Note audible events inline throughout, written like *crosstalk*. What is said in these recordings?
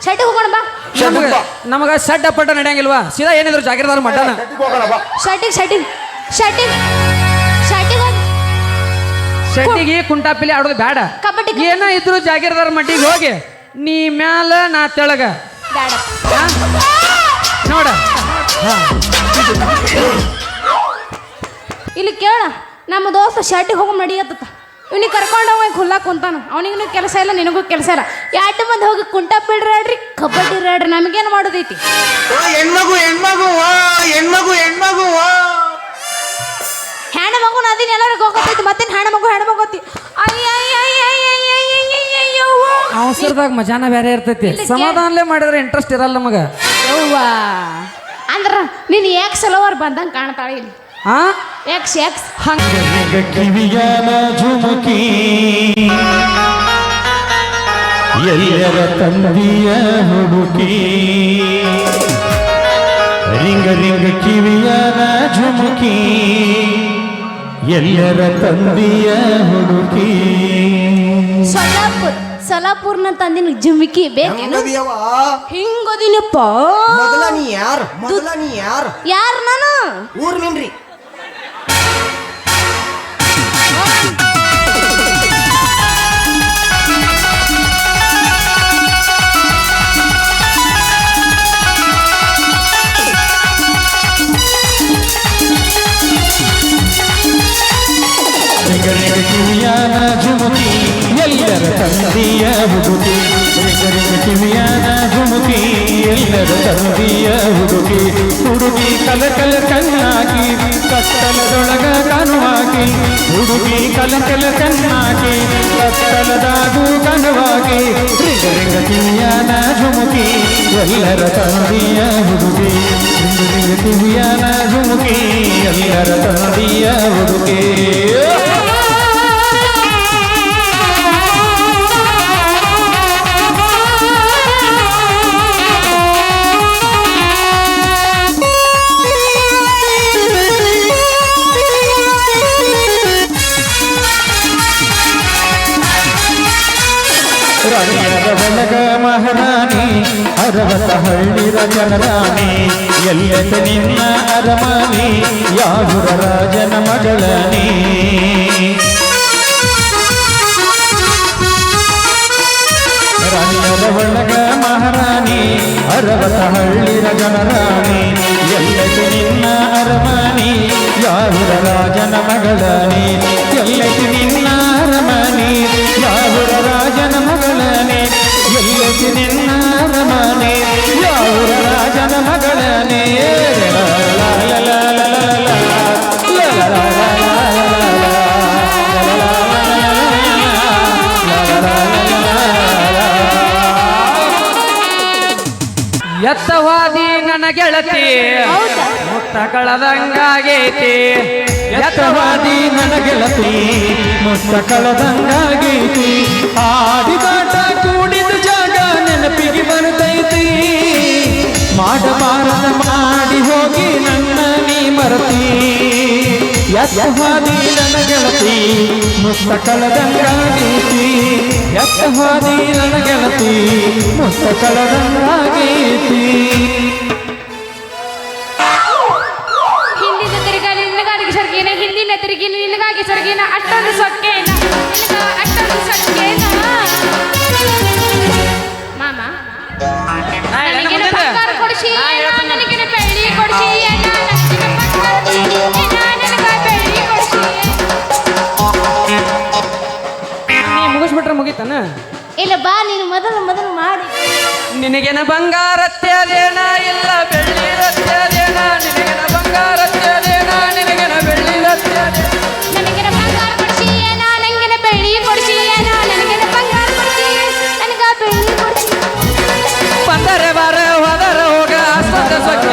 ಶೆಟ್ಟಿಗೆ ಹೋಗೋಣ ಬಾ. ನಮಗ ನಮಗ ಸಡ್ಡ ಪಟ್ಟ ನಡೆಯಂಗಿಲ್ವಾ? ಸೀದಾ ಏನಿದ್ರು ಜಾಗಿರದಾರ ಮಟನ ಶೆಟ್ಟಿಗೆ ಹೋಗೋಣ ಬಾ. ಶೆಟ್ಟಿಗೆ ಶೆಟ್ಟಿಗೆ ಶೆಟ್ಟಿಗೆ ಶೆಟ್ಟಿಗೆ ಕುಂಟಾಪಿಲಿ ಆಡೋದು ಬೇಡ ಕಬಡ್ಡಿ ಏನ ಇದ್ರು ಜಾಗಿರದಾರ ಮಟ್ಟಿಗೆ ಹೋಗಿ ನೀ ಮ್ಯಾಲ ನಾ ತೆಳಗ. ಬೇಡ? ನೋಡ. ಇಲ್ಲಿ ಕೇಳ ನಮ್ಮ ದೋಸ್ತ ಶರ್ಟಿಗೆ ಹೋಗಿ ನಡಿಯತ್ತ ಇವ್ನಿಗೆ ಕರ್ಕೊಂಡು ಹೋಗಿ ಹುಲ್ಲಾಕ್ ಕುಂತಾನ ಅವನಿಗೂ ಕೆಲಸ ಇಲ್ಲ ನಿನಗೂ ಕೆಲಸ ಇಲ್ಲ ಯಾಟ ಮಂದಿ ಹೋಗಿ ಕುಂಟ ಬಿಡ್ರಾಡ್ರಿ ಕಬಡ್ಡಿ ರಾಡ್ರಿ ನಮಗೇನು ಮಾಡೋದೈತಿ ಓ, ಹೆಣ್ಮಗು ಹೆಣ್ಮಗು ಹೆಣ್ಮಗು ಹೆಣ್ಮಗು ಹೆಣ್ಣು ಮಗು ಅದನ್ನ ಎಲ್ಲರಿಗೂ ಹೋಗತೈತಿ ಮತ್ತೇನು ಹೆಣ್ಣು ಮಗು ಹೆಣ್ಣು ಮಗು. ಅವಸರದಾಗ ಮಜಾನ ಬೇರೆ ಇರ್ತೈತಿ ಸಮಾಧಾನಲೇ ಮಾಡಿದ್ರೆ ಇಂಟ್ರೆಸ್ಟ್ ಇರಲ್ಲ ನಮಗ ಯವ್ವ ಅಂದ್ರ ನೀನು ಯಾಕೆ ಸಲೋವರ್ ಬಂದಂಗೆ ಕಾಣ್ತಾಳೆ ಇಲ್ಲಿ ಎಕ್ಸ್ ಎಕ್ಸ್ ಹಂಗ. ಕಿವಿಯನ ಝುಮುಕಿ ಎಲ್ಲರ ತಂದಿಯ ಹುಡುಕಿ? ರಿಂಗ ರಿಂಗ ಕಿವಿಯನ ಝುಮುಕಿ. ಎಲ್ಲರ ತಂದಿಯ ಹುಡುಕಿ? ಸೊಲ್ಲಾಪುರ್ ಸೊಲ್ಲಾಪುರ್ನ ತಂದಿನ ಜುಮುಕಿ ಬೇಕೇನು? ಹಿಂಗದಿನಪ್ಪ ಮೊದಲ ನೀ ಯಾರು? ಮೊದಲ ನೀ ಯಾರು? ಯಾರು ನಾನು? ಊರ್ ನಿನ್ರಿ ರಿಂಗ ರಿಂಗ ಕಿವಿಯನ ಝುಮುಕಿ ಎಲ್ಲರ ತಂದಿಯ ರಿಂಗ ಕಿವಿಯನ ಝುಮುಕಿ ಎಲ್ಲರ ತಂದಿಯ ಹುಡುಗಿ ಹುಡುಗಿ ಕಲ ಕಲ ಕಣ್ಣಾಕಿ ಕತ್ತಲದೊಳಗ ಕನುವಾಗಿ ಹುಡುಗಿ ಕಲ ಕಲ ಕಣ್ಣಾಕಿ ಕತ್ತಲದಾಗೂ ಕನುವಾಗಿ ರಿಂಗ ಕಿವಿಯಾದ ಝುಮುಕಿ ಎಲ್ಲರ ತಂದಿಯ ಹುಡುಗಿ ರಿಂಗ ಕಿವಿಯಾದ ಝುಮುಕಿ ಎಲ್ಲರ ತಂದಿಯ ಹುಡುಗಿ ಮಹಾರಾಣಿ ಅರವತ ಹಳ್ಳಿರ ಜನರಾಣಿ ಎಲ್ಲೆತ ನಿನ್ನ ಅರಮಾನಿ ಯಾವುರ ರಾಜನ ಮಗಳನಿ. ಕಳದಂಗಾಗೈತಿ ಎತ್ತವಾದಿ ನನಗೆಲತಿ ಮುತ್ತ ಕಳದಂಗಾಗೈತಿ. ಆಡಿದಾಟ ಕೂಡಿದ ಜಾಗ ನೆನಪಿಗೆ ಬರುತ್ತೈತಿ ಮಾಡಬಾರದ ಮಾಡಿ ಹೋಗಿ ನನ್ನ ನೀ ಮರತಿ. ಎತ್ತವಾದಿ ನನ್ನ ಗೆಳತಿ ಮುತ್ತ ಕಳದಂಗಾಗೈತಿ. ಎತ್ತವಾದಿ ನನ್ನ ಗೆಳತಿ ಮುತ್ತ ಕಳದಂಗಾಗೈತಿ. ನಿನಗಾಗಿ ಸರ್ಗೇನ ಅಷ್ಟೊಂದು ಸೊಕ್ಕೇನ. ನಿನಗ ಅಷ್ಟೊಂದು ಸೊಕ್ಕೇನ. ಮಾಮ ನನಗೇನು ಬಂಗಾರ ಕೊಡಿಸಿ ನನಗೇನು ಬೆಳ್ಳಿ ಕೊಡಿಸಿ ಮುಗಿಸ್ಬಿಟ್ರೆ ಮುಗಿತಾನ? ಇಲ್ಲ ಬಾ ನೀನು ಮೊದಲು ಮೊದಲು ಮಾಡಿ. ನಿನಗೇನ ಬಂಗಾರತ್ಯದೇನ ಇಲ್ಲ ಬೆಳ್ಳಿ ರತ್ಯದೇನ ನಿನಗೆನ ಬಂಗಾರತ್ಯದೇನ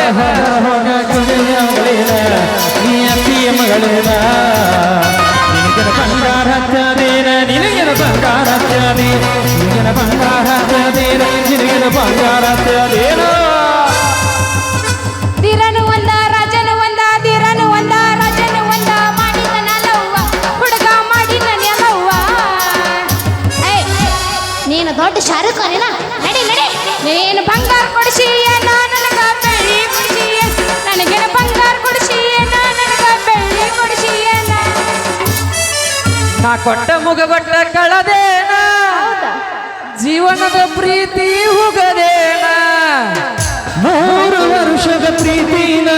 ಸೊಕ್ಕೆ ಹೋಗ ಮಗಳಿನ ನೀ ಅತ್ತಿಯ ಮಗಳಿನ ನಿನಗನ ಬಂಗಾರ ಹಚ್ಚದೇನ ನಿನಗನ ಬಂಗಾರ ನಿನಗನ ಬಂಗಾರ ಬಂಗಾರ ಕೊಟ್ಟ ಮುಗಬಟ್ಟ ಕಳದೇನ. ಜೀವನದ ಪ್ರೀತಿ ಹುಗದೇನ ಮೂರು ವರ್ಷದ ಪ್ರೀತಿನ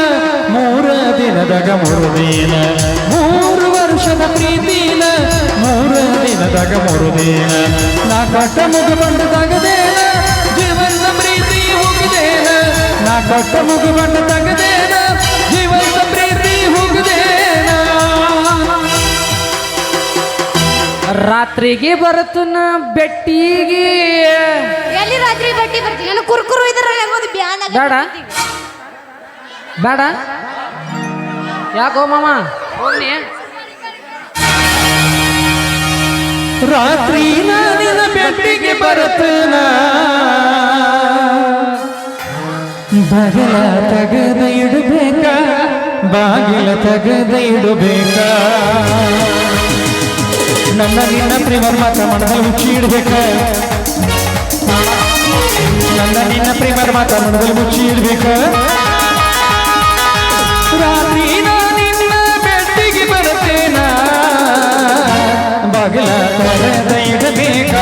ಮೂರ ದಿನದಾಗ ಮೂರು ದಿನ ಮೂರು ವರ್ಷದ ಪ್ರೀತಿನ ಮೂರ ದಿನದಾಗ ಮೂರು ದಿನ ನಾ ಕೊಟ್ಟ ಮುಗು ಬಂಡ ತಗದೇನ ಜೀವನದ ಪ್ರೀತಿ ಹುಗದೇನ ನಾ ಕೊಟ್ಟ ಮುಗು ಬಂಡ ತಗದೇನ ರಾತ್ರಿಗೆ ಬರುತ್ತನ ಬೆಟ್ಟಿಗೆ. ಎಲ್ಲಿ ರಾತ್ರಿ ಬೆಟ್ಟಿ ಬರ್ತೀನಿ ನಾನು ಕುರ್ಕುರು ಇದ್ರೆ ಬ್ಯಾನ್ ಬೇಡ. ಬೇಡ. ಯಾಕೋ ಮಾಮ? ಹೋಗ್ನಿ. ರಾತ್ರಿ ನಾನಿನ ಬೆಟ್ಟಿಗೆ ಬರುತ್ತನ ಬಗಲ ತಗದ ಇಡಬೇಕ? ಬಾಗಿಲ ತಗದ ಇಡಬೇಕ? ನನ್ನ ನಿನ್ನ ಪ್ರೇಮ ಮಾತ್ರ ಮನದಲ್ಲಿ ಮುಚ್ಚಿ ಇಡ್ಬೇಕ. ನನ್ನ ನಿನ್ನ ಪ್ರೇಮ ಮಾತ್ರ ಮನದಲ್ಲಿ ಮುಚ್ಚಿ ಇಡ್ಬೇಕ. ರಾತ್ರಿ ನಿನ್ನ ಬೆಟ್ಟಿಗೆ ಬರ್ತೇನ ಬಗಲ ತಗದ ಇಡಬೇಕ?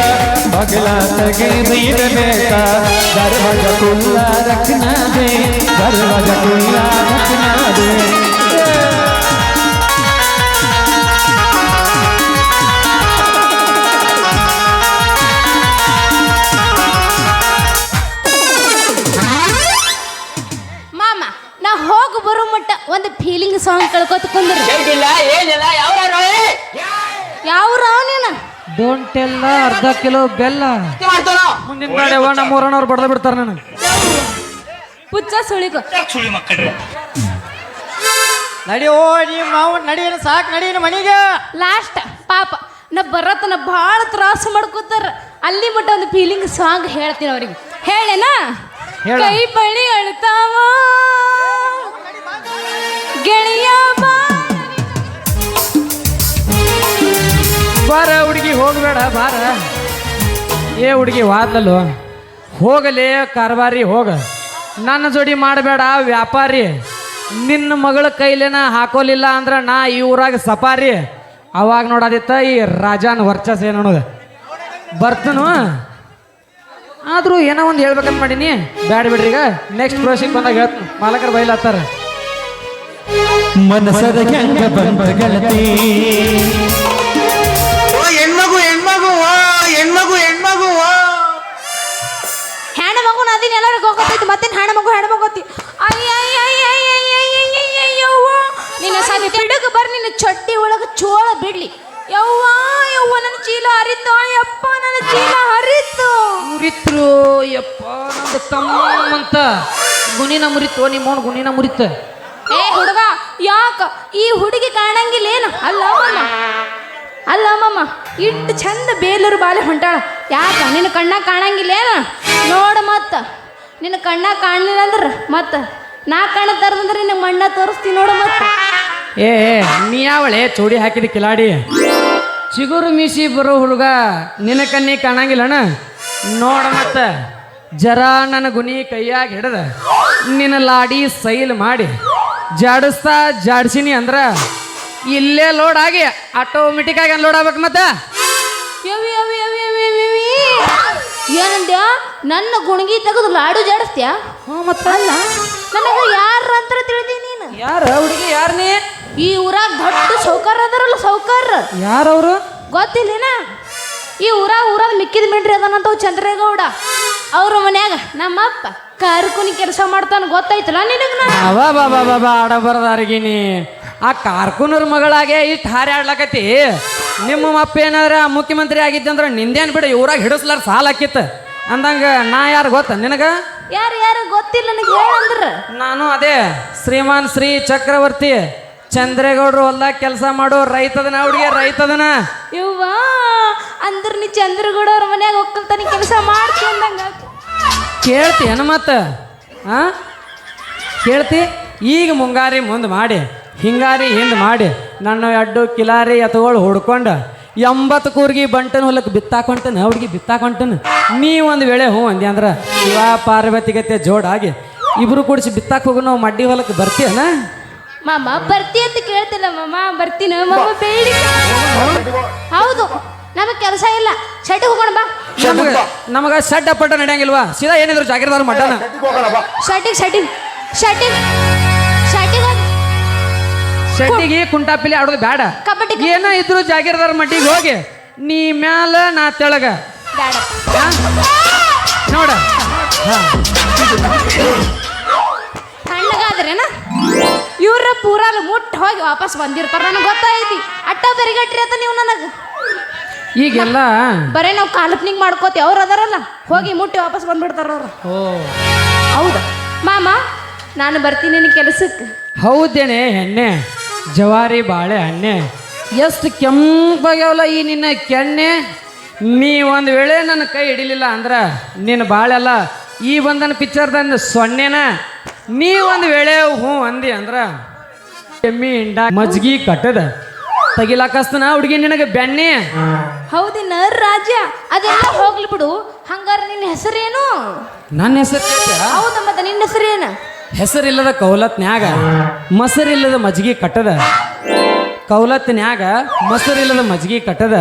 ಬಗಲ ತೆಗೆದ ಇಡಬೇಕ? ದರ್ವಾಜ ಕುಲ್ಲ ರಕ್ನದೆ ದರ್ವಾಜ ಕುಲ್ಲ ರಕ್ನದೆ ನಾ ಬರೋ ಮಟ್ಟ ಒಂದು ಫೀಲಿಂಗ್ ಸಾಂಗ್ ಕಳ್ಕೊತ ಕುಂದ್ರ. ಇಲ್ಲ ಏನಿಲ್ಲ ಯಾವ ನೀನು ಡೋಂಟ್ ಎಲ್ಲ ಅರ್ಧ ಕಿಲೋ ಬೆಲ್ಲ. ಮುಂದಿನ ಗಾಡಿ ಅವ್ವ ನಮ್ಮ ಊರನವ್ರು ಬಡ್ದು ಬಿಡ್ತಾರೆ ನನಗೆ. ಪುಚ್ಚ ಸುಳಿಗು. ಸುಳಿ ಮಕ್ಕಳ್ರಿ ನಡಿ ಓ ನೀ ಮಾವು ನಡೀನ ಸಾಕು ನಡೀನ ಮನಿಗೆ. ಲಾಸ್ಟ್ ಪಾಪ ನಾ ಬರತನ ಭಾಳ ತ್ರಾಸ ಮಾಡ್ಕೋತಾರ. ಅಲ್ಲಿ ಮಟ್ಟ ಒಂದು ಫೀಲಿಂಗ್ ಸಾಂಗ್ ಹೇಳ್ತೀನಿ ಅವ್ರಿಗೆ. ಹೇಳೇನಾ? ಹೇಳ. ಕೈ ಬಳಿ ಅಳ್ತಾವ. ಗೆಳೆಯ ಬಾರ ಹುಡುಗಿ ಹೋಗಬೇಡ ಬಾರ. ಏ ಹುಡುಗಿ ವಾದ್ಲಲ್ಲು. ಹೋಗಲೇ ಕಾರ್ಬಾರಿ ಹೋಗ. ನನ್ನ ಜೋಡಿ ಮಾಡಬೇಡ ವ್ಯಾಪಾರಿ. ನಿನ್ನ ಮಗಳ ಕೈಲೇನ ಹಾಕೋಲಿಲ್ಲ ಅಂದ್ರೆ ನಾ ಈ ಊರಾಗ ಸಪಾರಿ ಅವಾಗ ನೋಡೋದಿತ್ತ ಈ ರಾಜಾನ ವರ್ಚಸ್ ಏನು ಅನ್ನೋದು. ಬರ್ತನು. ಆದರೂ ಏನೋ ಒಂದು ಹೇಳ್ಬೇಕಂತ ಮಾಡೀನಿ ಬ್ಯಾಡ ಬಿಡ್ರಿ ಈಗ ನೆಕ್ಸ್ಟ್ ಪ್ರೋಸಿಗೆ ಬಂದಾಗ ಹೇಳ್ತೀನಿ ಮಾಲಕರು ಬೈಲಾತಾರ ಮನಸದ ಹೆಂಗ ಬಂದ ಗಲತಿ ಓ ಹೆಣ್ಮಗು ಹೆಣ್ಮಗು ಹೆಣ್ಮಗು ಹೆಣ್ಮಗು ಓ ಹೆಣ್ಣು ಮಗು ನದಿನ ಎಲ್ಲರೂ ಗೊತ್ತೈತಿ ಮತ್ತೆ ಹೆಣ್ಣು ಮಗು ಹೆಣ್ಣು ಮಗು ನಿನ್ನ ಸಂಗ ತಿಡಗ ಬರ್ ನಿನ್ನ ಚಟ್ಟಿ ಒಳಗ ಚೋಳ ಬಿಡ್ಲಿ ಯವ್ವ ಯವ್ವ ನನ್ನ ಚೀಲ ಹರಿತೋ ಯಪ್ಪ ನನ್ನ ಚೀಲ ಹರಿ ಮುರಿತ್ರು ಯಪ್ಪ ನಂದು ತಮ್ಮಂತ ಗುಣಿನ ಮುರಿತು ನಿಮ್ಮವನು ಗುಣಿನ ಮುರಿತ. ಏ ಹುಡುಗ ಯಾಕ? ಈ ಹುಡುಗಿ ಕಾಣಂಗಿಲ್ಲ ಏನು? ಅಲ್ಲ ಅಲ್ಲ ಇಟ್ಟು ಚಂದ ಬೇಲೂರು ಬಾಲೆ ಹೊಂಟಾಳ. ಯಾಕ? ನಿನ್ನ ಕಣ್ಣಾಗ ಕಾಣಂಗಿಲ್ಲ ಏನು? ನೋಡ ಮತ್ತ. ನಿನ್ನ ಕಣ್ಣಾಗ ಕಾಣಲಿಲ್ಲ ಅಂದ್ರೆ ಮತ್ತ. ನಾ ಕಣ್ಣ ತರದಂದ್ರೆ ನಿನ್ನ ಮಣ್ಣ ತೋರಿಸ್ತೀನಿ ನೋಡು ಮತ್ತ. ಏ ನೀ ಯಾವಳೆ ಚೋಡಿ ಹಾಕಿದ ಕಿಲಾಡಿ. ಚಿಗುರು ಮೀಸಿ ಬರೋ ಹುಡುಗ ನಿನ್ನ ಕಣ್ಣಿ ಕಾಣಂಗಿಲ್ಲಣ ನೋಡ ಮತ್ತ ಜರ ನನ್ನ ಗುನಿ ಕೈಯಾಗ ಹಿಡಿದ ನಿನ್ನ ಲಾಡಿ ಸೈಲ್ ಮಾಡಿ ಜಾಡಿಸ್ತಾ ಜಾಡ್ಸಿನಿ ಅಂದ್ರ ಇಲ್ಲೇ ಲೋಡ್ ಆಗಿ ಆಟೋಮೆಟಿಕ್ ಆಗಿ ಲೋಡ್ ಆಗ್ಬೇಕು ಮತ್ತೆ. ಏನಂದ್ಯ? ನನ್ನ ಗುಣಗಿ ತೆಗೆದು ಲಾಡು ಜಾಡಿಸ್ತ್ಯಾ? ಹ್ಞೂ ಮತ್ತೆ. ಅಲ್ಲ ನನಗೆ ಯಾರ ಅಂತ ತಿಳಿದಿ ನೀನು? ಯಾರ ಹುಡುಗಿ ಯಾರ ನೀ? ಈ ಊರಾಗ ದೊಡ್ಡ ಸೌಕರ್ ಅದಾರಲ್ಲ ಯಾರು ಯಾರವ್ರು? ಗೊತ್ತಿಲ್ಲೇನ? ಈ ಊರಾಗ ಊರಾಗ ಮಿಕ್ಕಿದ ಮಿಂಡ್ರಿ ಅದಾನಂತ ಚಂದ್ರೇಗೌಡ. ಅವ್ರ ಮನ್ಯಾಗ ನಮ್ಮಪ್ಪ ಕಾರ್ಕುನಿ ಕೆಲಸ ಮಾಡ್ತಾನ ಗೊತ್ತಾಯ್ತಲ್ಲ ನಿನಗ ಅವಾ ಅವ ಬಾ ಬಾ ಬಾ ಬಾ ಆಡಬಾರ್ದಾರ್ಗಿನಿ. ಆ ಕಾರ್ಕುನರ್ ಮಗಳಾಗೆ ಇಷ್ಟು ಹಾರಿ ಆಡ್ಲಕತಿ ನಿಮ್ಮ ಅಪ್ಪ ಏನಾರ ಮುಖ್ಯಮಂತ್ರಿ ಆಗಿದ್ದಂದ್ರೆ ನಿಂದೇನ್ ಬಿಡು ಇವ್ರಾಗ ಹಿಡಿಸ್ಲಾರ ಸಾಲ ಹಾಕಿತ್ತು. ಅಂದಂಗ ನಾ ಯಾರು ಗೊತ್ತ ನಿನಗ? ಯಾರು ಯಾರು ಗೊತ್ತಿಲ್ಲ ನನಗೆ ಹೇಳಂದ್ರ ನಾನು ಅದೇ ಶ್ರೀಮಾನ್ ಶ್ರೀ ಚಕ್ರವರ್ತಿ. ಚಂದ್ರೇಗೌಡರು ಹೊಲ್ದಾಗ ಕೆಲಸ ಮಾಡೋ ರೈತದನ ಹುಡುಗಿ ರೈತದನ. ಇವ್ವ ಅಂದ್ರ ನೀ ಚಂದ್ರಗೌಡ ಅವ್ರ ಮನ್ಯಾಗ ಒಕ್ಕಲ್ತನ ಕೆಲಸ ಮಾಡ್ಕೊಂಡಂಗ ಕೇಳ್ತಿ ಏನು ಮತ್ತೆ? ಹಾಂ ಕೇಳ್ತಿ? ಈಗ ಮುಂಗಾರಿ ಮುಂದೆ ಮಾಡಿ ಹಿಂಗಾರಿ ಹಿಂದೆ ಮಾಡಿ ನನ್ನ ಎಡ್ಡು ಕಿಲಾರಿ ಎತ್ತುಗಳು ಹುಡ್ಕೊಂಡು ಎಂಬತ್ತು ಕೂರ್ಗಿ ಬಂಟನ ಹೊಲಕ್ಕೆ ಬಿತ್ತಾಕೊಂಟನ ಹುಡುಗಿ ಬಿತ್ತಾಕೊಂಟನ ನೀ ಒಂದು ವೇಳೆ ಹ್ಞೂ ಅಂದೆ ಅಂದ್ರೆ ಶಿವ ಪಾರ್ವತಿಗತೆ ಜೋಡಾಗಿ ಇಬ್ರು ಕೂಡಿಸಿ ಬಿತ್ತಾಕ ಹೋಗು ನಾವು ಮಡ್ಡಿ ಹೊಲಕ್ಕೆ ಬರ್ತೀಯನ? ಮಾಮ ಬರ್ತಿ ಅಂತ ಕೇಳ್ತಿಲ್ಲ ಮಾಮ ಬರ್ತೀನ ಮಾಮ ಬೇಡಿ. ಹೌದು. ನಮಗೆ ಕೆಲಸ ಇಲ್ಲ. ಶೆಟ್ಟಿಗೆ ಹೋಗೋಣ ಬಾ. ನಮಗ ನಮಗ ಸಡ್ಡ ಪಟ್ಟ ನಡೆಯಂಗಿಲ್ವಾ? ಸೀದಾ ಏನಿದ್ರು ಜಾಗಿರ್ದಾರ ಮಟನ. ಶೆಟ್ಟಿಗೆ ಶೆಟ್ಟಿಗೆ ಶೆಟ್ಟಿಗೆ ಶೆಟ್ಟಿಗೆ ಶೆಟ್ಟಿಗೆ ಕುಂಟಾಪಿಲಿ ಆಡೋದು ಬೇಡ ಕಬಡ್ಡಿ ಏನೋ ಇದ್ರು ಜಾಗಿರ್ದಾರ ಮಟ್ಟಿಗೆ ಹೋಗಿ ನೀ ಮ್ಯಾಲ ನಾ ತೆಳಗ. ಬೇಡ ಹಾ? ನೋಡ. ಹಾ. ತಣ್ಣಗಾದ್ರೇನ? ಇವ್ರ ಪೂರಾಲು ಮುಟ್ಟ ಹೋಗಿ ವಾಪಸ್ ಬಂದಿರ್ತಾರ. ನನಗೆ ಗೊತ್ತಾಯ್ತಿ. ಅಟ್ಟ ಬೆರಿಗಟ್ರಿ ಅಂತ ನೀವು ನನಗೆ. ಈಗೆಲ್ಲ ಬರೇ ನಾವು ಕಾಲ್ಪನಿಗೆ ಮಾಡ್ಕೋತೀವಿ ಅವ್ರು ಅದಾರಲ್ಲ. ಹೋಗಿ ಮುಟ್ಟಿ ವಾಪಸ್ ಬಂದ್ಬಿಡ್ತಾರ ಅವ್ರು. ಓ. ಹೌದಾ. ಮಾಮ ನಾನು ಬರ್ತೀನಿ ನಿನ್ನ ಕೆಲಸಕ್ಕೆ ಹೌದೇನೆ ಎಣ್ಣೆ. ಜವಾರಿ ಬಾಳೆ ಹಣ್ಣೆ ಎಷ್ಟು ಕೆಂಪಾಗ್ಯಾವಲ್ಲ ಈ ನಿನ್ನ ಕೆಣ್ಣೆ. ನೀ ಒಂದು ವೇಳೆ ನನ್ನ ಕೈ ಹಿಡಿಲಿಲ್ಲ ಅಂದ್ರೆ ನಿನ್ನ ಬಾಳೆಲ್ಲ ಈ ಬಂದನ ಪಿಕ್ಚರ್ದಂದು ಸೊನ್ನೆನ ನೀ ಒಂದು ವೇಳೆ ಹ್ಞೂ ಅಂದಿ ಅಂದ್ರೆ ಕೆಮ್ಮಿ ಇಂಡ ಮಜ್ಗಿ ಕಟ್ಟದ. ತೆಗಿಲಾಕಸ್ತನ ಹುಡುಗಿ ನಿನಗೆ ಬೆಣ್ಣೆ. ಹೌದಿನ ರಾಜ ಅದೆಲ್ಲ ಹೋಗ್ಲಿ ಬಿಡು. ಹಂಗಾರ ನಿನ್ನ ಹೆಸರೇನು? ನನ್ನ ಹೆಸರು ಹೌದು ಮತ್ತೆ ನಿನ್ನ ಹೆಸರೇನು? ಹೆಸರಿಲ್ಲದ ಕೌಲತ್ನ್ಯಾಗ ಮೊಸರಿಲ್ಲದ ಮಜ್ಗಿ ಕಟ್ಟದ. ಕೌಲತ್ನ್ಯಾಗ ಮೊಸರಿಲ್ಲದ ಮಜ್ಗಿ ಕಟ್ಟದ.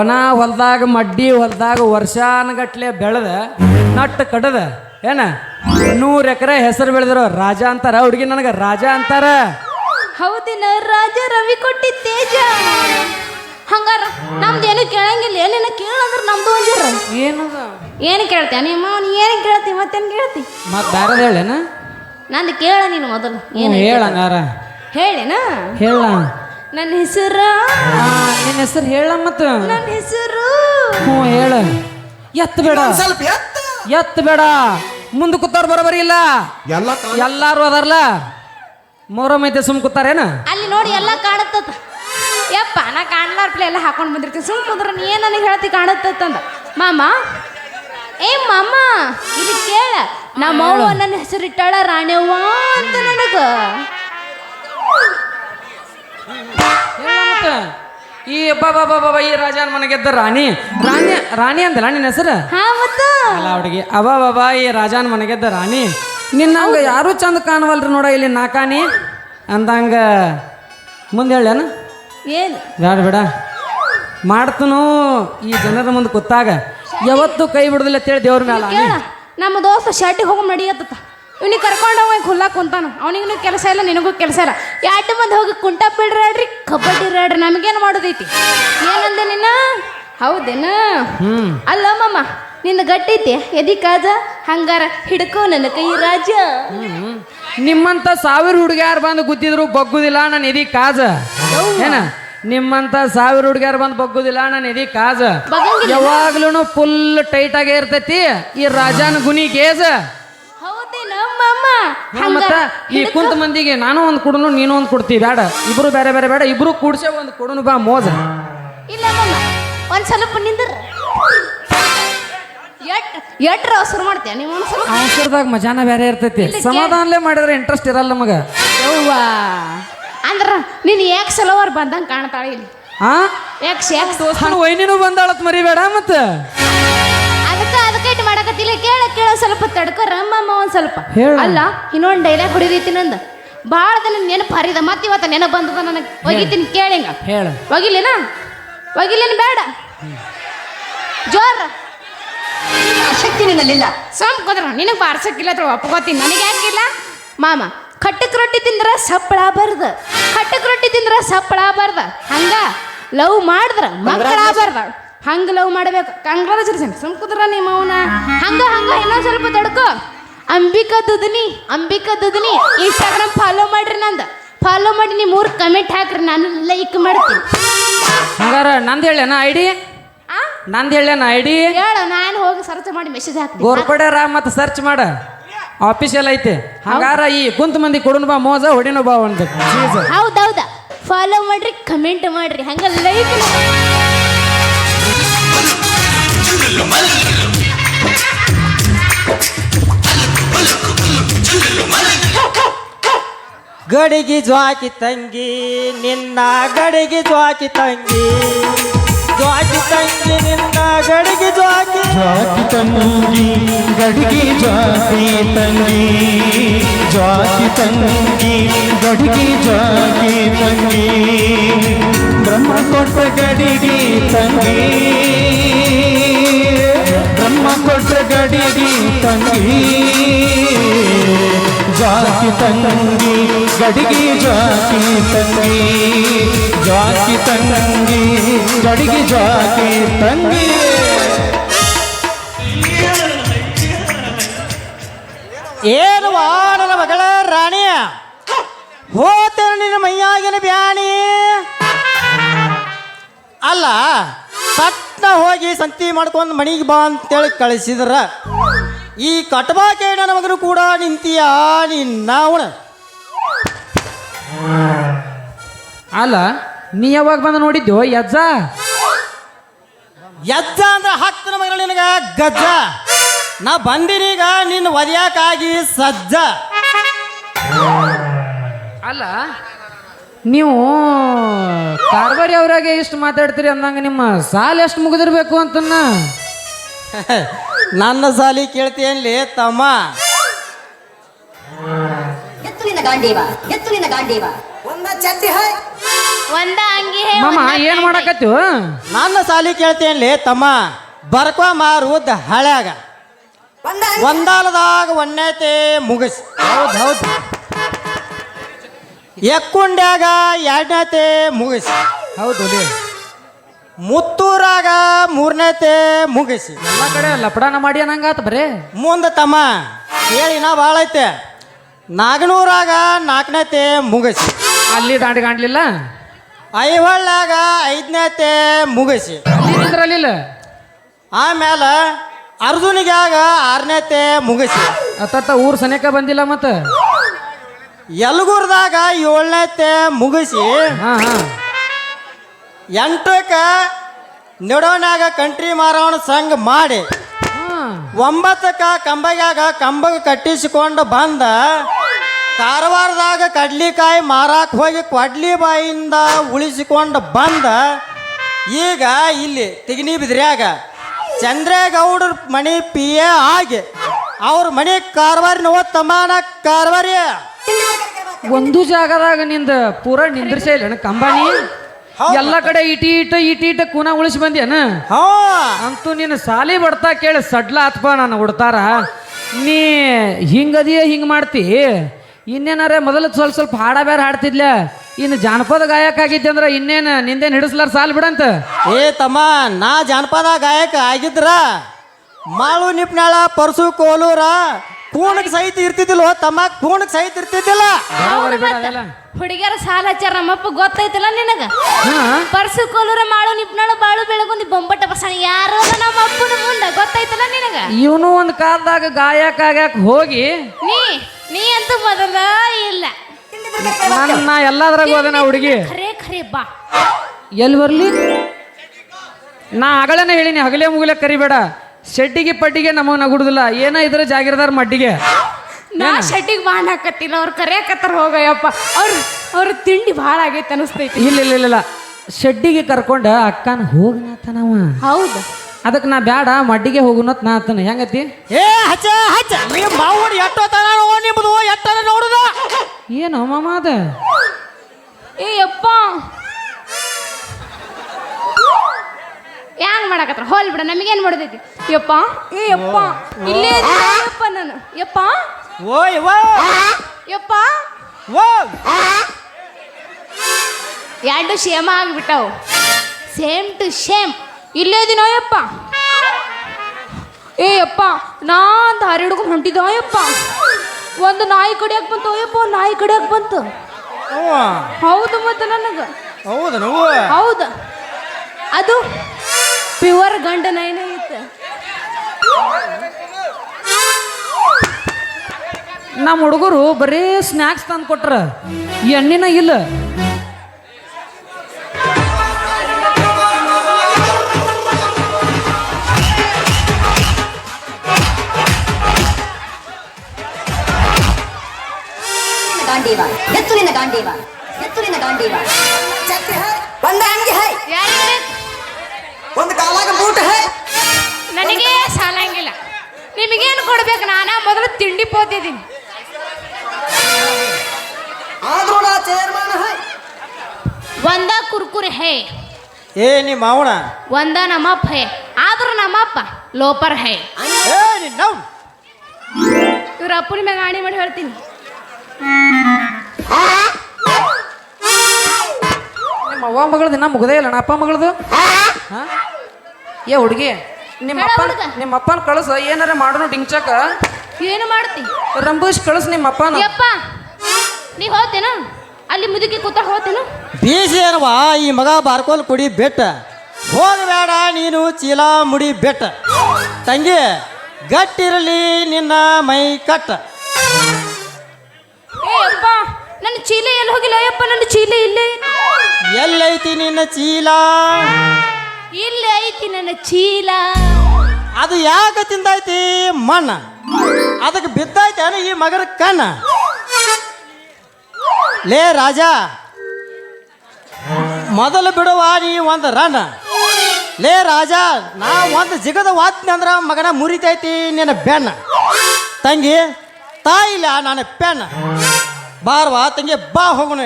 ಒಣ ಹೊಲ್ದಾಗ ಮಡ್ಡಿ ಹೊಲ್ದಾಗ ವರ್ಷಾನುಗಟ್ಲೆ ಬೆಳೆದ ನಟ್ಟು ಕಡದ ಏನ? ನೂರು ಎಕರೆ ಹೆಸರು ಬೆಳೆದ್ರು ರಾಜ ಅಂತಾರ ಹುಡುಗಿ ನನಗೆ ರಾಜ ಅಂತಾರ. ಹೌದಿನ ರಾಜ ರವಿ ಕೊಟ್ಟಿ ತೇಜ. ಹಂಗಾರ ನಮ್ದು ಏನು ಕೇಳಂಗಿಲ್ಲ. ಏನೇನ ಕೇಳಂದ್ರ ನಮ್ದು ಒಂದಿರ ಏನದ? ಏನು ಕೇಳ್ತೀಯ? ನಿಮ್ಮ ನೀ ಏನು ಕೇಳ್ತಿ ಮತ್ತೇನು ಕೇಳ್ತಿ? ಮತ್ತೆ ಬ್ಯಾರದ ಹೇಳೇನ ನಂದು ಕೇಳ ನೀನು ಮೊದಲು. ಏನು ಹೇಳಂಗಾರ ಹೇಳೇನ? ಹೇಳ. ನನ್ನ ಹೆಸರು. ನಿನ್ನ ಹೆಸರು ಹೇಳ ಮತ್ತು? ನನ್ನ ಹೆಸರು. ಹ್ಞೂ ಹೇಳ. ಎತ್ತ ಬೇಡ. ಸ್ವಲ್ಪ ಎತ್ತ. ಎತ್ತ ಬೇಡ. ಮುಂದೆ ಕೂತಾರ ಬರೋಬರಿ ಇಲ್ಲ. ಎಲ್ಲ ಎಲ್ಲಾರು ಅದಾರಲ್ಲ ಮೊರ ಐತೆ ಸುಮ್ ಕೂತಾರೇನ? ಅಲ್ಲಿ ನೋಡಿ ಎಲ್ಲ ಕಾಣತ್ತದ. ಯಪ್ಪ ನಾ ಕಾಣ್ಲಾರ್ಪ್ಲೆ ಎಲ್ಲ ಹಾಕೊಂಡು ಬಂದಿರ್ತೀನಿ. ಸುಮ್ ಕುಂದ್ರ ನೀ ಏನು ನನಗೆ ಹೇಳ್ತಿ ಕಾಣತ್ತಂದ ಮಾಮ ಏ ಮಾಮ ಇದು ಕೇಳ. ನಮ್ಮ ಅವ್ವ ನನ್ನ ಹೆಸರಿಟ್ಟಾಳ ರಾಣಿಯವ್ವ ಅಂತ ನನಗ. ಈ ಬಾಬಾ ಬಾಬಾ ಈ ರಾಜನ ಮನೆಗೆದ್ದ ರಾಣಿ. ರಾಣಿ ರಾಣಿ ಅಂದಲ್ಲ ನಿನ್ನ ಹೆಸರು? ಹಾ ಮತ್ತ. ಅಲ್ಲ ಹುಡುಗಿ ಅವ ಬಾಬಾ ಈ ರಾಜನ ಮನೆಗೆದ್ದ ರಾಣಿ. ನಿನ್ನ ಯಾರು ಚಂದ ಕಾಣವಲ್ರಿ ನೋಡ ಇಲ್ಲಿ ನಾಕಾನಿ ಅಂದಂಗ ಮುಂದೆ ಹೇಳೇನ ಏನು? ಬೇಡ ಬೇಡ. ಮಾಡ್ತನು ಈ ಜನರ ಮುಂದೆ ಗೊತ್ತಾಗ ಯಾವತ್ತು ಕೈ ಬಿಡುದಿಲ್ಲ ಅಂತೇಳಿ ದೇವ್ರ ಮೇಲೆ. ಕೇಳ ನಮ್ಮ ದೋಸ್ತ ಶರ್ಟಿಗೆ ಹೋಗಿ ನಡಿಯತ್ತ ಇವ್ನಿಗೆ ಕರ್ಕೊಂಡು ಹೋಗಿ ಹುಲ್ಲ ಕುಂತಾನ. ಅವನಿಗೂ ಕೆಲಸ ಇಲ್ಲ ನಿನಗೂ ಕೆಲಸ ಇಲ್ಲ. ಎರಡು ಮಂದಿ ಹೋಗಿ ಕುಂಟ ಬಿಡ್ರಾಡ್ರಿ ಕಬಡ್ಡಿ ರಾಡ್ರಿ ನಮಗೇನು ಮಾಡೋದೈತಿ? ಏನಂದೆ ನಿನ್ನ ಹೌದೇನ? ಹ್ಮ್. ಅಲ್ಲ ಮಮ್ಮ ನಿನ್ನ ಗಟ್ಟೈತಿ ಎದಿ ಕಾಜ ಹಂಗಾರ ಹಿಡ್ಕೋ ನನ್ನ ಕೈ ರಾಜ. ನಿಮ್ಮಂತ ಸಾವಿರ ಹುಡುಗ್ಯಾರು ಬಂದು ಗುದ್ದಿದ್ರು ಬಗ್ಗುದಿಲ್ಲ ನಾನು ಎದಿ ಕಾಜ. ಏನ? ನಿಮ್ಮಂತ ಸಾವಿರ ಹುಡುಗ್ಯಾರು ಬಂದು ಬಗ್ಗುದಿಲ್ಲ ನಾನು ಎದಿ ಕಾಜ. ಯಾವಾಗ್ಲೂನು ಯಾವಾಗ್ಲೂ ಫುಲ್ ಟೈಟ್ ಆಗಿ ಇರ್ತೈತಿ ಈ ರಾಜಾನ ಗುನಿ ಗೇಜ. ಹಾ, ಮತ್ತ ಈ ಕುಂತ ಮಂದಿಗೆ ನಾನು ಒಂದು ಕುಡನು ನೀನು ಒಂದ್ ಕುಡ್ತಿ ಬೇಡ ಇಬ್ರು ಬೇರೆ ಬೇರೆ ಬೇಡ ಇಬ್ರು ಕುಡ್ಸೆ ಒಂದು ಕುಡನು ಬಾ ಮೋಜ. ಇಲ್ಲ ಒಂದ್ ಸ್ವಲ್ಪ ನಿಂದ್ರ. ಎಟ್ ಎಟ್ರ ಅವಸರ ಮಾಡ್ತೀಯ? ನೀವು ಒಂದ್ ಸ್ವಲ್ಪ ಅವಸರದಾಗ ಮಜಾನ ಬೇರೆ ಇರ್ತೈತಿ. ಸಮಾಧಾನಲೇ ಮಾಡಿದ್ರೆ ಇಂಟ್ರೆಸ್ಟ್ ಇರಲ್ಲ ನಮಗ. ಯವ್ವ. ಅಂದ್ರ ನೀನು ಯಾಕೆ ಸಲವಾರು ಬಂದಂಗೆ ಕಾಣ್ತಾಳೆ ಇಲ್ಲಿ. ಹಾ? ಯಾಕೆ ಯಾಕೆ ದೋಸ್ತನ ವೈನಿನೂ ಬಂದಾಳತ್ ಮರಿಬೇಡ ಮತ್ತ? ಅದಕ್ಕೆ ಅದಕ್ಕೆ ಇಟ್ಟು ಮಾಡಕತ್ತಿಲ್ಲ. ಕೇಳ ಕೇಳ ಸ್ವಲ್ಪ ತಡ್ಕ ರಮ್ಮಮ್ಮ ಒಂದ್ ಸ್ವಲ್ಪ. ಹೇಳು. ಅಲ್ಲ ಇನ್ನೊಂದು ಡೈಲಾಗ್ ಹೊಡಿದೈತಿ ನಂದ. ಭಾಳ ದಿನ ನೆನಪು ಹರಿದ. ಮತ್ತೆ ಇವತ್ತು ನೆನಪು ಬಂದದ ನನಗೆ. ಒಗಿತೀನಿ ಕೇಳಿಂಗ ಹೇಳು. ಒಗಿಲೇನ? ಒಗಿಲೇನು ಬೇಡ. ಜೋರ. ಶಕ್ತಿ ನಿನ್ನಲ್ಲಿಲ್ಲ. ಸಮ್ ಕುದ್ರ. ನಿನಗೆ ಬಾರ್ಸಕ್ಕಿಲ್ಲ ಅದ್ರ ಒಪ್ಕೋತೀನಿ. ನನಗೆ ಯಾಕಿಲ್ಲ? ಮಾಮ ಖಟ್ಟಕ್ ರೊಟ್ಟಿ ತಿಂದ್ರ ಸಪ್ಪಳ ಬರ್ದ. ಖಟ್ಟಕ್ ರೊಟ್ಟಿ ತಿಂದ್ರ ಸಪ್ಪಳ ಬರ್ದ. ಹಂಗ ಲವ್ ಮಾಡಿದ್ರ ಮಕ್ಕಳ ಬರ್ದ. ಹಂಗ ಲವ್ ಮಾಡ್ಬೇಕು. ಕಂಗ್ರಾಚುಲೇಷನ್ ಸುಮ್ ಕುದ್ರ ನಿಮ್ಮ ಅವನ ಹಂಗ ಹಂಗ ಇನ್ನೊಂದ್ ಸ್ವಲ್ಪ ತಡ್ಕೋ. ಅಂಬಿಕಾ ದುದನಿ ಅಂಬಿಕಾ ದುದನಿ ಇನ್ಸ್ಟಾಗ್ರಾಮ್ ಫಾಲೋ ಮಾಡ್ರಿ ನಂದು. ಫಾಲೋ ಮಾಡಿ ನೀವು ಮೂರು ಕಮೆಂಟ್ ಹಾಕ್ರಿ ನಾನು ಲೈಕ್ ಮಾಡ್ತೀನಿ. ಹಂಗಾರ ನಂದು ಹೇಳ್ಯಾನ ಐಡಿ? ನಂದು ಹೇಳ್ಯಾನ ಐಡಿ? ಡಿ ಹೇಳು ನಾನು ಹೋಗಿ ಸರ್ಚ್ ಮಾಡಿ ಮೆಸೇಜ್ ಹಾಕಿ ಗೋರ್ಪಡೆ ಮತ್ತೆ ಸರ್ಚ್ ಮಾಡ. ಆಫೀಸಿಯಲ್ ಐತೆ. ಹಂಗಾರ ಈ ಕುಂತ ಮಂದಿ ಕೊಡೋಣ ಬಾ ಮೋಜ ಹೊಡಿನೋ ಬಾ ಒಂದು ಚೀಸ್ ಹೌದೌದ ಫಾಲೋ ಮಾಡ್ರಿ ಕಮೆಂಟ್ ಮಾಡ್ರಿ. ಹಂಗ ಲೈಕ್ ಗಡಿಗೆ ಜ್ವಾಕಿ ತಂಗಿ ನಿನ್ನ ಗಡಿಗೆ ಜ್ವಾಕಿ ತಂಗಿ. ಜ್ವಾಕಿ ತಂಗಿ ನಿನ್ನ ಗಡಿಗೆ ಜಾಕಿ ಜಾಕಿ ತಂಗಿ, ಗಡಿಗೆ ಜಾಕಿ ತಂಗಿ. ಜಾಕಿ ತಂಗಿ, ಗಡಿಗೆ ಜಾಕಿ ತಂಗಿ. ಬ್ರಹ್ಮ ಕೊಟ್ಟ ಗಡಿಗೆ ತಂಗಿ. ಬ್ರಹ್ಮ ಕೊಟ್ಟ ಗಡಿಗೆ ತಂಗಿ. ಜಾಕಿ ತಂಗಿ ಗಡಿಗೆ ಜಾಕಿ ತಂಗಿ ಜಾಕಿ ತಂಗಿ ಗಡಿಗೆ ಜಾಕಿ ತಂಗಿ. ಏನು ನನ್ನ ಮಗಳ ರಾಣಿ? ಹೋತೇನ ನಿನ್ನ ಮೈಯಾಗಿನ ಬ್ಯಾಣಿ ಅಲ್ಲ ಸಟ್ನ ಹೋಗಿ ಸಂತಿ ಮಾಡ್ಕೊಂಡು ಮಣಿಗೆ ಬಾ ಅಂತೇಳಿ ಕಳಿಸಿದ್ರ. ಈ ಕಟಬಾಕೆ ನನ್ನ ಮಗನು ಕೂಡ ನಿಂತೀಯ ನಿನ್ನ ಅವನ ಅಲ್ಲ ನೀ ಯಾವಾಗ ಬಂದು ನೋಡಿದ್ದು? ಯಜ್ಜ? ಯಜ್ಜ ಅಂದ್ರೆ ಹತ್ತು ಮಗನ ನಿನಗ ಗಜ್ಜ. ನಾ ಬಂದಿನೀಗ ನಿನ್ನ ಒದ್ಯಾಕಾಗಿ ಸಜ್ಜ. ಅಲ್ಲ ನೀವು ಕಾರ್ಬಾರಿ ಅವರಾಗೆ ಇಷ್ಟು ಮಾತಾಡ್ತೀರಿ ಅಂದಂಗ ನಿಮ್ಮ ಸಾಲ ಎಷ್ಟು ಮುಗಿದಿರ್ಬೇಕು ಅಂತನ್ನ? *laughs* ನನ್ನ ಸಾಲಿ ಕೇಳ್ತೀಯನ್ಲಿ ತಮ್ಮ? ಎತ್ತು ನಿನ್ನ ಗಾಂಡೇವ. ಒಂದ ನಿನ್ನ ಗಾಂಡೀವ ಒಂದ ಅಂಗಿ ಹೇ ಮಾಮ ಏನ್ ಮಾಡಕತ್ತೀವ? ನನ್ನ ಸಾಲಿ ಕೇಳ್ತೇನ್ಲಿ ತಮ್ಮ ಬರ್ಕೊ ಮಾರುದ ಹಳ್ಯಾಗ. ಒಂದಾಲದಾಗ ಒಣ್ಣೈತೆ ಮುಗಿಸ್. ಹೌದು ಹೌದು. ಎಕ್ಕುಂಡ್ಯಾಗ ಎರಡನೇತೆ ಮುಗಿಸಿ. ಹೌದು. ಮುತ್ತೂರಾಗ ಮೂರನೇತೆ ಮುಗಿಸಿ. ಎಲ್ಲ ಕಡೆ ಲಪಡಾನ ಮಾಡಿ ಅನ್ನಂಗಾತ ಬರೀ. ಮುಂದೆ ತಮ್ಮ ಹೇಳಿನ ಭಾಳ ಐತೆ. ನಾಗನೂರಾಗ ನಾಲ್ಕನೇತೆ ಮುಗಸಿ. ಅಲ್ಲಿ ದಾಂಡಿ ಕಾಣ್ಲಿಲ್ಲ? ಐಹೊಳ್ಳಾಗ ಐದನೇತೆ ಮುಗಸಿ. ಅಲ್ಲಿ ನಿಂದ್ರಲ್ಲಿಲ್ಲ ಆಮೇಲೆ ಅರ್ಜುನಿಗ್ಯಾಗ ಆರನೇತೆ ಮುಗಸಿ. ಅತ್ತ ಊರ್ ಸನೇಕ ಬಂದಿಲ್ಲ ಮತ್ತ? ಯಲಗೂರ್ದಾಗ ಏಳನೇತೆ ಮುಗಿಸಿ. ಹಾ ಹಾ. ಎಂಟಕ್ಕೆ ನೆಡೋನ್ಯಾಗ ಕಂಟ್ರಿ ಮಾರೋಣ ಸಂಘ ಮಾಡಿ. ಹಾ. ಒಂಬತ್ತಕ್ಕ ಕಂಬಗ್ಯಾಗ ಕಂಬಗ ಕಟ್ಟಿಸಿಕೊಂಡು ಬಂದ. ಕಾರವಾರದಾಗ ಕಡ್ಲಿಕಾಯಿ ಮಾರಾಕ್ ಹೋಗಿ ಕೊಡ್ಲಿ ಬಾಯಿಂದ ಉಳಿಸಿಕೊಂಡು ಬಂದ ಈಗ ಇಲ್ಲಿ ತೆಗಿನಿ ಬಿದ್ರ್ಯಾಗ ಚಂದ್ರೇಗೌಡರ ಮನೆ ಪಿ ಎ ಆಗಿ ಅವ್ರ ಮನೆ ಕಾರವಾರಿ ನೋತಮಾನ ಕಾರವಾರಿ. ಒಂದು ಜಾಗದಾಗ ನಿಂದ ಪೂರ ನಿಂದ್ರಿಸೇ ಇಲ್ಲ ಕಂಬಾನಿ ಎಲ್ಲ ಕಡೆ ಇಟಿ ಇಟ ಇಟಿ ಇಟ ಕೂನ ಉಳಿಸಿ ಬಂದ್ಯಾನ ಹಾ. ಅಂತೂ ನಿನ್ನ ಸಾಲಿ ಬಡ್ತಾ ಕೇಳಿ ಸಡ್ಲ ಆತ್ಪ ನಾನು ಉಡ್ತಾರ ನೀ ಹಿಂಗದಿಯ ಹಿಂಗ ಮಾಡ್ತಿ? ಇನ್ನೇನಾರ ಮೊದಲು ಸ್ವಲ್ಪ ಸ್ವಲ್ಪ ಹಾಡ ಬೇರೆ ಹಾಡ್ತಿದ್ಲೆ? ಇನ್ನು ಜಾನಪದ ಗಾಯಕ ಆಗಿದ್ದೆ ಅಂದ್ರೆ ಇನ್ನೇನು ನಿಂದೇನು ಹಿಡಿಸ್ಲಾರ ಸಾಲ್ ಬಿಡಂತ? ಏ ತಮ್ಮ, ನಾ ಜಾನಪದ ಗಾಯಕ ಆಗಿದ್ರ? ಮಾಳು ನಿಪ್ನಾಳ, ಪರ್ಸು ಕೋಲೂರ ಪೂರ್ಣಕ್ಕೆ ಸಹಿತ ಇರ್ತಿದ್ದಿಲ್ಲ ತಮ್ಮ ಪೂರ್ಣಕ್ಕೆ ಸಹಿತ ಇರ್ತಿದ್ದಿಲ್ಲ. ಹುಡುಗಿಯರ ಸಾಲ ಹಚ್ಚಾರ ನಮ್ಮಪ್ಪ ಗೊತ್ತೈತಿಲ್ಲ ನಿನಗ? ಹಾ. ಪರ್ಸು ಕೋಲೂರ ಮಾಡು ನಿಪ್ನಾಳು ಬಾಳು ಬೆಳಗುಂದಿ ಬೊಂಬಟ್ಟ ಬಸಣ ಯಾರು ನಮ್ಮ ಅಪ್ಪನ ಮುಂದ ಗೊತ್ತೈತಲ್ಲ ನಿನಗ? ಇವನು ಒಂದು ಕಾಲದಾಗ ಗಾಯಕ ಆಗ್ಯಾಕ ಹೋಗಿ ನೀ ನೀ ಅಂತ ಮೊದಲ ಇಲ್ಲ. ನನ್ನ ಎಲ್ಲದ್ರಾಗ ಹೋದನ ಹುಡುಗಿ. ಖರೆ ಖರೆ ಬಾ. ಎಲ್ಲಿ ಬರ್ಲಿ? ನಾ ಅಗಳನ್ನ ಹೇಳಿನಿ ಹಗಲೇ ಮುಗಲೇ ಕರಿಬೇಡ. ಶೆಡ್ಡಿಗೆ ಪಟ್ಟಿಗೆ ನಮಗ್ ನಗುಡುದಿಲ್ಲ ಏನ ಇದ್ರೆ ಜಾಗಿರದಾರ ಮಡ್ಡಿಗೆ. ನಾ ಶೆಟ್ಟಿಗೆ ಬಾಣ ಹಾಕತ್ತಿಲ್ಲ ಅವ್ರು ಕರೆಯಕತ್ತಾರ ಹೋಗಯ್ಯಪ್ಪ. ಅವ್ರ ಅವ್ರ ತಿಂಡಿ ಭಾಳ ಆಗೈತೆ ಅನಿಸ್ತೈತಿ. ಇಲ್ಲ ಇಲ್ಲ ಇಲ್ಲ ಶೆಡ್ಡಿಗೆ ಕರ್ಕೊಂಡ ಅಕ್ಕನ ಹೋಗ್ನಾತನವ ಹೌದು? ಅದಕ್ಕೆ ನಾ ಬ್ಯಾಡ ಮಡ್ಡಿಗೆ ಹೋಗುನತ್ ನಾ ಆತನ. ಹೆಂಗತಿ? ಏ ಹಚ್ಚ ಹಚ್ಚ. ನೀ ಮಾವನ ಎಷ್ಟೋ ತರ ನಿಮ್ಮದು ಎಷ್ಟರ ನೋಡುದ? ಏನು ಮಾಮ ಅದ? ಏ ಯಪ್ಪ ಹ್ಯಾಂಗ್ ಮಾಡಕತ್ರ? ಹೋಲ್ ಬಿಡ ನಮಗೇನು ಮಾಡೋದೈತಿ? ಯಪ್ಪ ಏ ಯಪ್ಪ ಇಲ್ಲೇ ಯಪ್ಪ ನಾನು. ಯಪ್ಪ ಓಯ್ ಯಪ್ಪ. ಓ ಎರಡು ಶೇಮ ಆಗ್ಬಿಟ್ಟವು. Same to same. ಇಲ್ಲೇ ಇದೀನೋ ಯಪ್ಪ. ಏ ಯಪ್ಪ ನಾ ದಾರಿ ಹಿಡ್ಕೊಂಡು ಹೊಂಟಿದ್ದೋ ಯಪ್ಪ. ಒಂದು ನಾಯಿ ಕಡಿಯಕ್ಕೆ ಬಂತು ಯಪ್ಪ ಒಂದ್ ನಾಯಿ ಕಡಿಯಕ್ಕೆ ಬಂತು. ಹೌದು ಮತ್ತೆ ನನಗೆ. ಹೌದು ಹೌದು. ಅದು ಪ್ಯೂರ್ ಗಂಡ ನೈನ ಇತ್ತು. ನಮ್ಮ ಹುಡುಗರು ಬರೀ ಸ್ನ್ಯಾಕ್ಸ್ ತಂದು ಕೊಟ್ರ. ಎಣ್ಣಿನ ಇಲ್ಲ. ನಿನ್ನ ಗಾಂಡೀವ ಎತ್ತು ನಿನ್ನ ಗಾಂಡೀವ ಹಂಗೆ ಹೈ ಗಾಂಡೀವ ಒಂದು ಕಾಲಾಗ ಬೂಟ್ ಹೇ. ನನಗೆ ಸಾಲಂಗಿಲ್ಲ. ನಿಮಗೇನು ಕೊಡ್ಬೇಕು? ನಾನು ಮೊದಲು ತಿಂಡಿ ಪೋತಿದ್ದೀನಿ ನಾ ಚೇರ್ಮನ್ ಹೈ. ಒಂದ ಕುರ್ಕುರೆ ಹೇ. ಏ ನಿಮ್ಮ ಮಾವಣ ಒಂದ ನಮ್ಮಪ್ಪ ಹೇ. ಆದ್ರೂ ನಮ್ಮಪ್ಪ ಲೋಪರ್ ಹೇ. ಏ ನಿನ್ನ ಇವ್ರ ಅಪ್ಪನ ಮ್ಯಾಗ ಆಣಿ ಮಾಡಿ ಹೇಳ್ತೀನಿ. ನಿಮ್ಮ ಅವ್ವ ಮಗಳದು ದಿನ ಮುಗದೇ ಇಲ್ಲ ಅಪ್ಪ ಮಗಳದು? ಹಾ? ಏ ಹುಡುಗಿ ನಿಮ್ಮ ಅಪ್ಪ. ನಿಮ್ಮ ಅಪ್ಪನ ಕಳಿಸ ಏನಾರ ಮಾಡೋನು ಡಿಂಗ್ಚಕ ಏನು ಮಾಡ್ತಿ ರಂಬೂಶ್ ಕಳಿಸ್ ನಿಮ್ಮ ಅಪ್ಪನ. ಯಪ್ಪ ನೀ ಹೋತೇನ ಅಲ್ಲಿ ಮುದುಕಿ ಕೂತ ಹೋತೇನು ಬೀಸಿ ಏನವಾ ಈ ಮಗ ಬಾರ್ಕೋಲ್ ಕುಡಿ ಬೆಟ್ಟ. ಹೋಗಬೇಡ ನೀನು ಚೀಲ ಮುಡಿ ಬೆಟ್ಟ. ತಂಗಿ ಗಟ್ಟಿರಲಿ ನಿನ್ನ ಮೈ ಕಟ್ಟ. ಏ ಅಪ್ಪ ನನ್ನ ಚೀಲ ಎಲ್ಲಿ ಹೋಗಿಲ್ಲ? ಯಪ್ಪ ನನ್ನ ಚೀಲ ಇಲ್ಲೇ. ಎಲ್ಲೈತಿ ನಿನ್ನ ಚೀಲ? ಇಲ್ಲೇ ಐತಿ ನನ್ನ ಚೀಲ. ಅದು ಯಾಕೆ ತಿಂದೈತಿ ಮಣ್ಣ. ಅದಕ್ಕೆ ಬಿದ್ದೈತೇನು ಈ ಮಗರ ಕಣ್ಣ? ಲೇ ರಾಜ ಮೊದಲು ಬಿಡುವ ನೀ ಒಂದು ರಣ ಲೇ ರಾಜ ನಾ ಒಂದು ಜಿಗದ ವಾತ್ನಿ ಅಂದ್ರ ಮಗನ ಮುರಿತೈತಿ ನಿನ್ನ ಬೆನ್ನ. ತಂಗಿ ತಾಯಿಲ್ಲ ನಾನು ಪೆನ್ನ. ಬಾರ್ವಾ ತಂಗಿ ಬಾ ಹೋಗೋಣ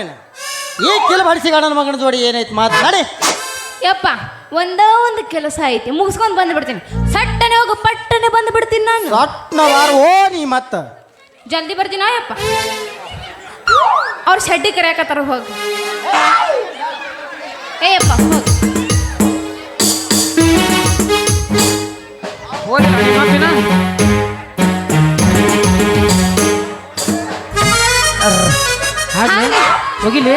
ಈ ಕಿಲ್ ಬಡಿಸಿ ನನ್ನ ಮಗನ ಜೋಡಿ ಏನೈತಿ ಮಾತಾಡಿ ಯಪ್ಪ ಒಂದೇ ಒಂದು ಕೆಲಸ ಐತಿ ಮುಗಿಸ್ಕೊಂಡು ಬಂದು ಬಿಡ್ತೀನಿ ಸಟ್ಟನೆ ಹೋಗು ಪಟ್ಟನೆ ಬಂದು ಬಿಡ್ತೀನಿ ನಾನು. ಸಟ್ನ ವಾರ ಓ ನೀ ಮತ್ತ. ಜಲ್ದಿ ಬರ್ತೀನಾ ಯಪ್ಪ ಅವ್ರು ಶೆಡ್ಡಿ ಕರೆಯಕತ್ತಾರ ಹೋಗಿ. ಏ ಹೋಗಿ. ಹೋಗಿ. ಹೋಗಿಲಿ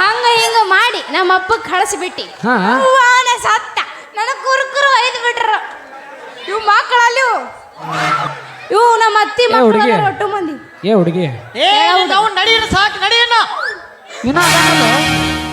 ಹಂಗ ಹಿಂಗ ಮಾಡಿ ನಮ್ಮ ಅಪ್ಪ ಕಳಿಸ್ಬಿಟ್ಟಿ. ಹಾ. ಸತ್ತ. ನನ್ನ ಕುರುಕುರು ಐದು ಬಿಟ್ರು. ಇವು ಮಕ್ಕಳಲ್ಲಿ ಇವು. ಇವು ನಮ್ಮ ಅತ್ತಿ ಏ ಮಕ್ಕಳು ಹುಡುಗಿ. ಒಟ್ಟು ಮಂದಿ. ಏ ಹುಡುಗಿ. ಏ ನಾವು ನಡೀನ ಸಾಕು ನಡೀನ ಇನ್ನ ಅದಾನಲ್ಲ?